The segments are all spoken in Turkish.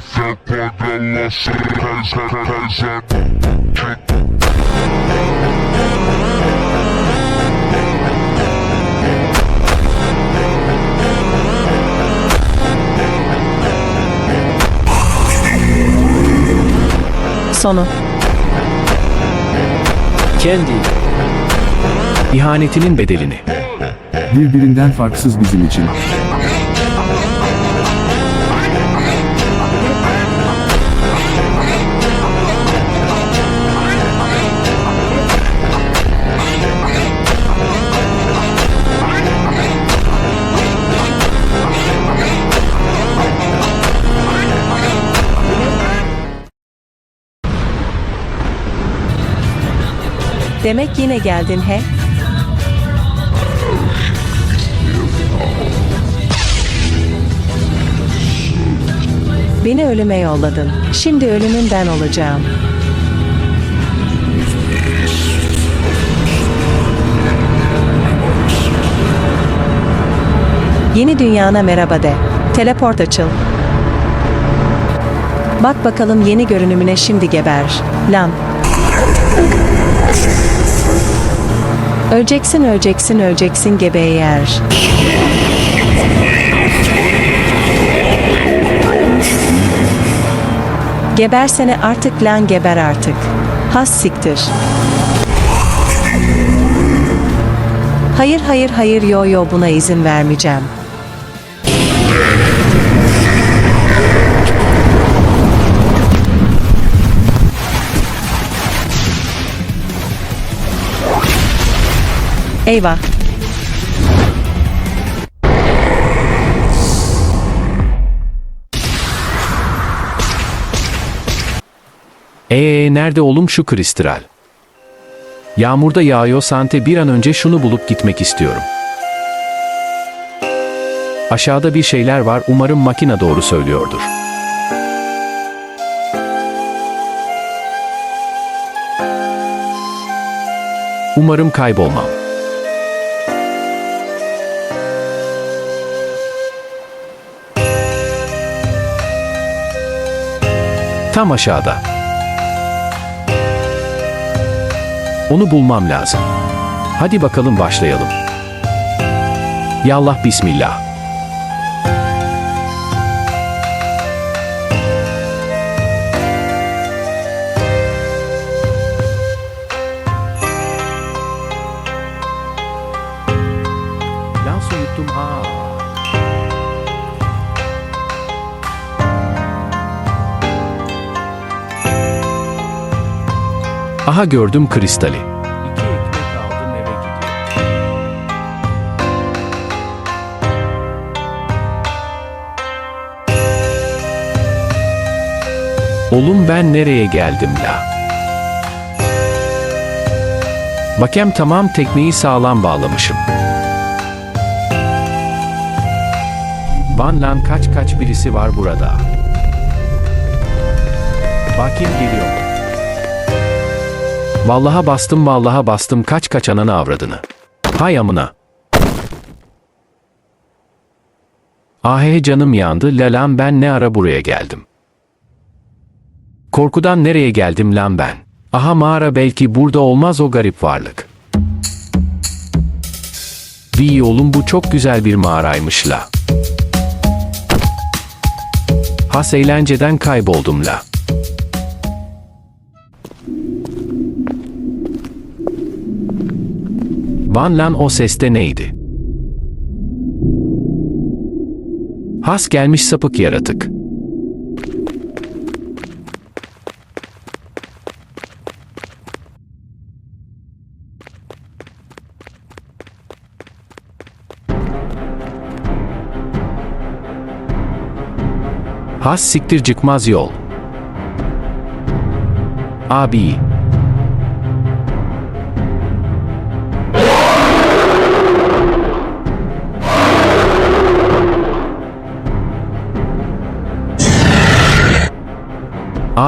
fé quando ela se reza, reza. Sonu. Kendi. İhanetinin bedelini. Birbirinden farksız bizim için. Demek yine geldin he? Beni ölüme yolladın. Şimdi ölümün ben olacağım. Yeni dünyana merhaba de. Teleport açıl. Bak bakalım yeni görünümüne şimdi geber. Lan. Öleceksin, öleceksin, öleceksin gebeği yer. Gebersene artık lan geber artık. Has siktir. Hayır hayır hayır yo yo buna izin vermeyeceğim. Eyvah. Ee nerede oğlum şu kristal? Yağmurda yağıyor Sante bir an önce şunu bulup gitmek istiyorum. Aşağıda bir şeyler var umarım makina doğru söylüyordur. Umarım kaybolmam. Tam aşağıda. Onu bulmam lazım. Hadi bakalım başlayalım. Yallah bismillah. Aha gördüm kristali. İki. Oğlum ben nereye geldim la? Bakem tamam tekneyi sağlam bağlamışım. Van lan kaç kaç birisi var burada. Bakim geliyor. Vallaha bastım vallaha bastım kaç kaç ananı avradını. Hay amına. Ahe canım yandı lalan ben ne ara buraya geldim. Korkudan nereye geldim lan ben? Aha mağara belki burada olmaz o garip varlık. Vi oğlum bu çok güzel bir mağaraymış la. Has eğlenceden kayboldum la. Van lan o seste neydi? Has gelmiş sapık yaratık. Has siktir çıkmaz yol. Abi.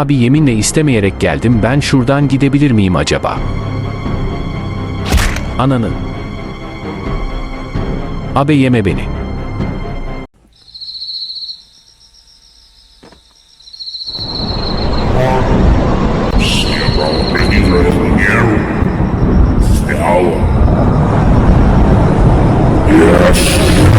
Abi yeminle istemeyerek geldim ben şuradan gidebilir miyim acaba? Ananı. Abi yeme beni. Yes.